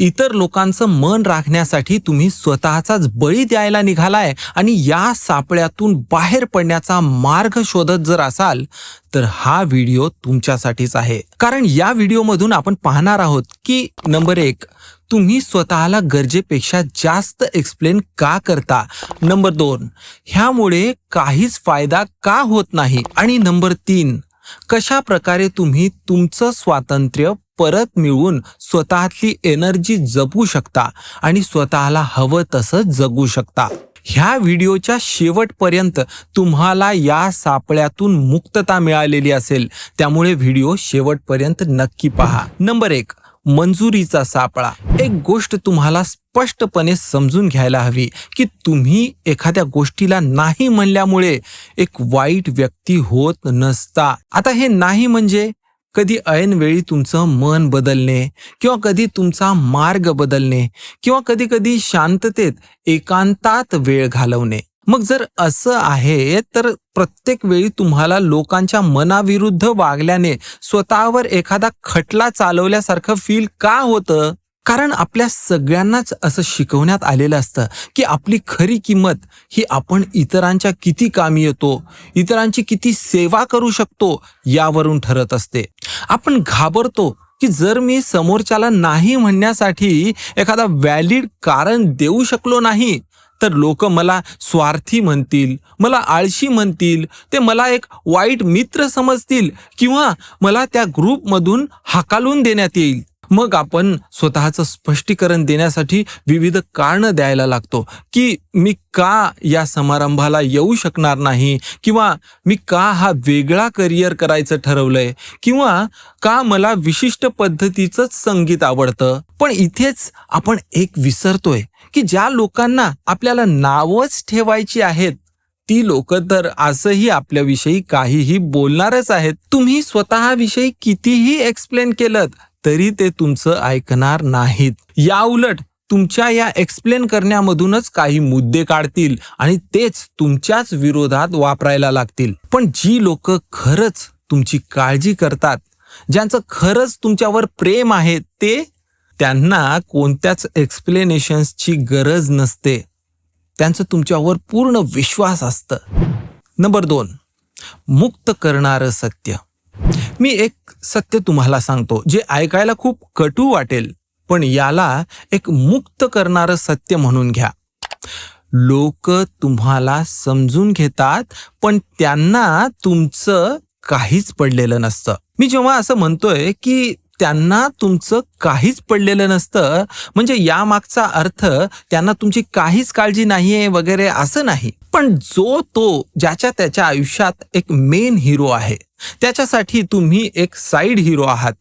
इतर लोकांचं मन राखण्यासाठी तुम्ही स्वतःचाच बळी द्यायला निघालाय आणि या सापळ्यातून बाहेर पडण्याचा मार्ग शोधत जर असाल तर हा व्हिडिओ तुमच्यासाठीच आहे. कारण या व्हिडिओमधून आपण पाहणार आहोत की नंबर एक तुम्ही स्वतःला गरजेपेक्षा जास्त एक्सप्लेन का करता? नंबर दोन ह्यामुळे काहीच फायदा का होत नाही? आणि नंबर तीन कशा प्रकारे तुम्ही तुमचं स्वातंत्र्य परत मिळवून स्वतःतली एनर्जी जपू शकता आणि स्वतःला हवं तसं जगू शकता. ह्या व्हिडिओच्या शेवटपर्यंत तुम्हाला या सापळ्यातून मुक्तता मिळालेली असेल. त्यामुळे व्हिडिओ शेवटपर्यंत नक्की पहा. नंबर एक मंजुरीचा सापळा. एक गोष्ट तुम्हाला स्पष्टपणे समजून घ्यायला हवी की तुम्ही एखाद्या गोष्टीला नाही म्हणल्यामुळे एक वाईट व्यक्ती होत नसता. आता हे नाही म्हणजे कधी ऐनवेळी तुमचं मन बदलणे किंवा कधी तुमचा मार्ग बदलणे किंवा कधी कधी शांततेत एकांतात वेळ घालवणे. मग जर असं आहे तर प्रत्येक वेळी तुम्हाला लोकांच्या मनाविरुद्ध वागल्याने स्वतःवर एखादा खटला चालवल्यासारखं फील का होतं? कारण आपल्या सगळ्यांनाच असं शिकवण्यात आलेलं असतं की आपली खरी किंमत ही आपण इतरांच्या किती कामी येतो इतरांची किती सेवा करू शकतो यावरून ठरत असते. आपण घाबरतो की जर मी समोरच्याला नाही म्हणण्यासाठी एखादा व्हॅलिड कारण देऊ शकलो नाही तर लोक मला स्वार्थी म्हणतील मला आळशी म्हणतील ते मला एक वाईट मित्र समजतील किंवा मला त्या ग्रुपमधून हाकालून देण्यात येईल. मग आपण स्वतःचं स्पष्टीकरण देण्यासाठी विविध कारणं द्यायला लागतो. की मी का या समारंभाला येऊ शकणार नाही? किंवा मी का हा वेगळा करिअर करायचं ठरवलंय? किंवा का मला विशिष्ट पद्धतीचंच संगीत आवडतं? पण इथेच आपण एक विसरतोय की ज्या लोकांना आपल्याला नावच ठेवायची आहेत ती लोक तर असंही आपल्याविषयी काहीही बोलणारच आहेत. तुम्ही स्वतःविषयी कितीही एक्सप्लेन केलं तरी ते तुमचं ऐकणार नाहीत. या उलट तुमच्या या एक्सप्लेन करण्यामधूनच काही मुद्दे काढतील आणि तेच तुमच्याच विरोधात वापरायला लागतील. पण जी लोक खरंच तुमची काळजी करतात ज्यांचं खरंच तुमच्यावर प्रेम आहे ते त्यांना कोणत्याच एक्सप्लेनेशन्सची गरज नसते. त्यांचं तुमच्यावर पूर्ण विश्वास असतं. नंबर दोन मुक्त करणारं सत्य. मी एक सत्य तुम्हाला सांगतो. जे ऐकायला खूप कटू वाटेल पण याला एक मुक्त करणारं सत्य म्हणून घ्या. लोक तुम्हाला समजून घेतात पण त्यांना तुमचं काहीच पडलेलं नसतं. मी जेव्हा असं म्हणतोय की त्यांना तुमचं काहीच पडलेलं नसतं म्हणजे यामागचा अर्थ त्यांना तुमची काहीच काळजी नाहीये वगैरे असं नाही. पण जो तो ज्याच्या त्याच्या आयुष्यात एक मेन हिरो आहे त्याच्यासाठी तुम्ही एक साईड हिरो आहात.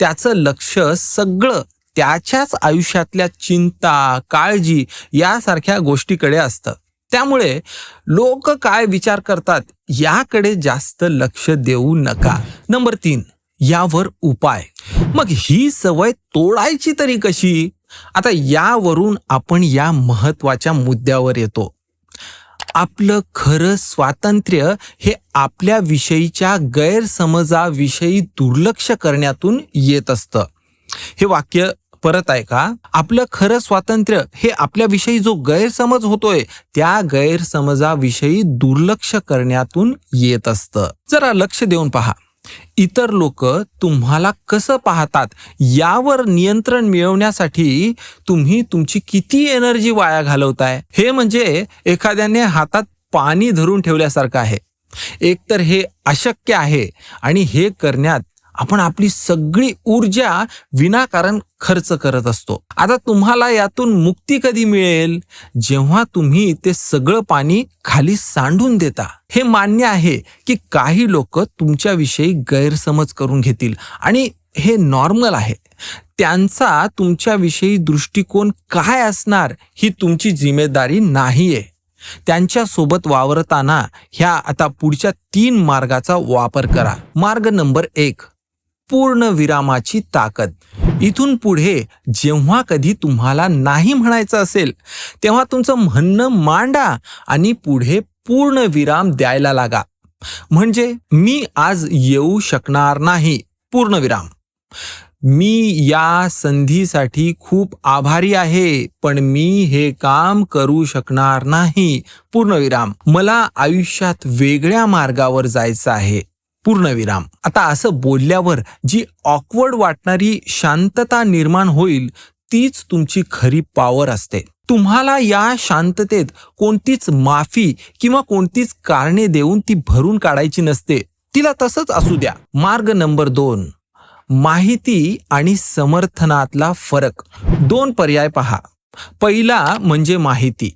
त्याचं लक्ष सगळं त्याच्याच आयुष्यातल्या चिंता काळजी यासारख्या गोष्टीकडे असतं. त्यामुळे लोक काय विचार करतात याकडे जास्त लक्ष देऊ नका. नंबर तीन यावर उपाय. मग ही सवय तोडायची तरी कशी? आता यावरून आपण या महत्त्वाच्या मुद्द्यावर येतो. आपलं खरं स्वातंत्र्य हे आपल्या विषयीच्या गैरसमजाविषयी दुर्लक्ष करण्यातून येत असतं. हे वाक्य परत आहे का? आपलं खरं स्वातंत्र्य हे आपल्याविषयी जो गैरसमज होतोय त्या गैरसमजाविषयी दुर्लक्ष करण्यातून येत असतं. जरा लक्ष देऊन पहा. इतर लोक तुम्हाला कसं पाहतात यावर नियंत्रण मिळवण्यासाठी तुम्ही तुमची किती एनर्जी वाया घालवताय? हे म्हणजे एखाद्याने हातात पाणी धरून ठेवल्यासारखं आहे. एकतर हे अशक्य आहे आणि हे करण्यात आपण आपली सगळी ऊर्जा विनाकारण खर्च करत असतो. आता तुम्हाला यातून मुक्ती कधी मिळेल? जेव्हा तुम्ही ते सगळं पाणी खाली सांडून देता. हे मान्य आहे की काही लोक तुमच्याविषयी गैरसमज करून घेतील. आणि हे नॉर्मल आहे. त्यांचा तुमच्याविषयी दृष्टिकोन काय असणार ही तुमची जिम्मेदारी नाहीये. त्यांच्यासोबत वावरताना ह्या आता पुढच्या तीन मार्गाचा वापर करा. मार्ग नंबर एक पूर्ण विरामाची ताकद. इथून पुढे जेव्हा कधी तुम्हाला नाही म्हणायचं असेल तेव्हा तुमचं म्हणणं मांडा आणि पुढे पूर्ण विराम द्यायला लागा. म्हणजे मी आज येऊ शकणार नाही. पूर्ण विराम. मी या संधीसाठी खूप आभारी आहे पण मी हे काम करू शकणार नाही. पूर्णविराम मला आयुष्यात वेगळ्या मार्गावर जायचं आहे. पूर्णविराम. आता असं बोलल्यावर जी ऑकवर्ड वाटणारी शांतता निर्माण होईल तीच तुमची खरी पॉवर असते. तुम्हाला या शांततेत कोणतीच माफी किंवा कोणतीच कारणे देऊन ती भरून काढायची नसते. तिला तसंच असू द्या. मार्ग नंबर दोन. माहिती आणि समर्थनातला फरक. दोन पर्याय पहा. पहिला म्हणजे माहिती.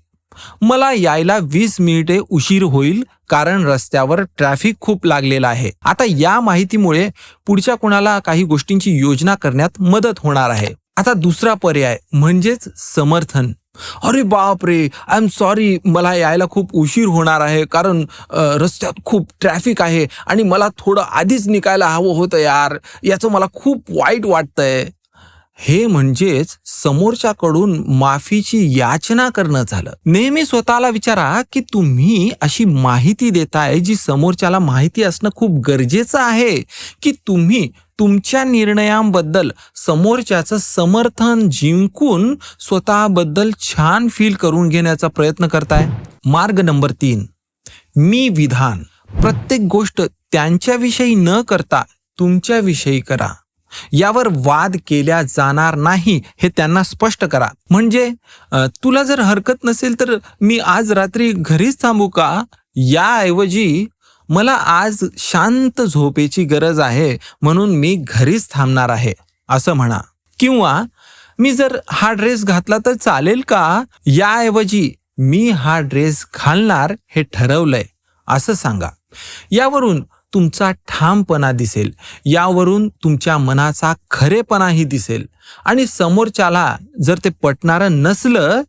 मला यायला वीस मिनिटे उशीर होईल कारण रस्त्यावर ट्रॅफिक खूप लागलेला आहे. आता या माहितीमुळे पुढच्या कोणाला काही गोष्टींची योजना करण्यात मदत होणार आहे. आता दुसरा पर्याय म्हणजेच समर्थन. अरे बाप रे आय एम सॉरी मला यायला खूप उशीर होणार आहे कारण रस्त्यात खूप ट्रॅफिक आहे आणि मला थोडं आधीच निघायला हवं होतं यार. याचं मला खूप वाईट वाटतंय. हे म्हणजेच समोरच्याकडून माफीची याचना करणं झालं. नेहमी स्वतःला विचारा की तुम्ही अशी माहिती देताय जी समोरच्याला माहिती असणं खूप गरजेचं आहे की तुम्ही तुमच्या निर्णयांबद्दल समोरच्याचं समर्थन जिंकून स्वतःबद्दल छान फील करून घेण्याचा प्रयत्न करताय? मार्ग नंबर तीन. मी विधान. प्रत्येक गोष्ट त्यांच्याविषयी न करता तुमच्याविषयी करा. यावर वाद केल्या जाणार नाही हे त्यांना स्पष्ट करा. म्हणजे तुला जर हरकत नसेल तर मी आज रात्री घरीच थांबू का? याऐवजी मला आज शांत झोपेची गरज आहे म्हणून मी घरीच थांबणार आहे असं म्हणा. किंवा मी जर हा ड्रेस घातला तर चालेल का? याऐवजी मी हा ड्रेस घालणार हे ठरवलंय असं सांगा. यावरून तुमचा ठामपणा दिसेल. यावरून तुमच्या मनाचा खरेपणाही दिसेल. आणि समोरच्याला जर ते पटणारं नसलं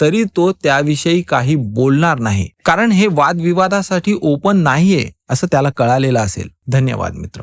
तरी तो त्याविषयी काही बोलणार नाही. कारण हे वादविवादासाठी ओपन नाहीये असं त्याला कळालेलं असेल. धन्यवाद मित्र.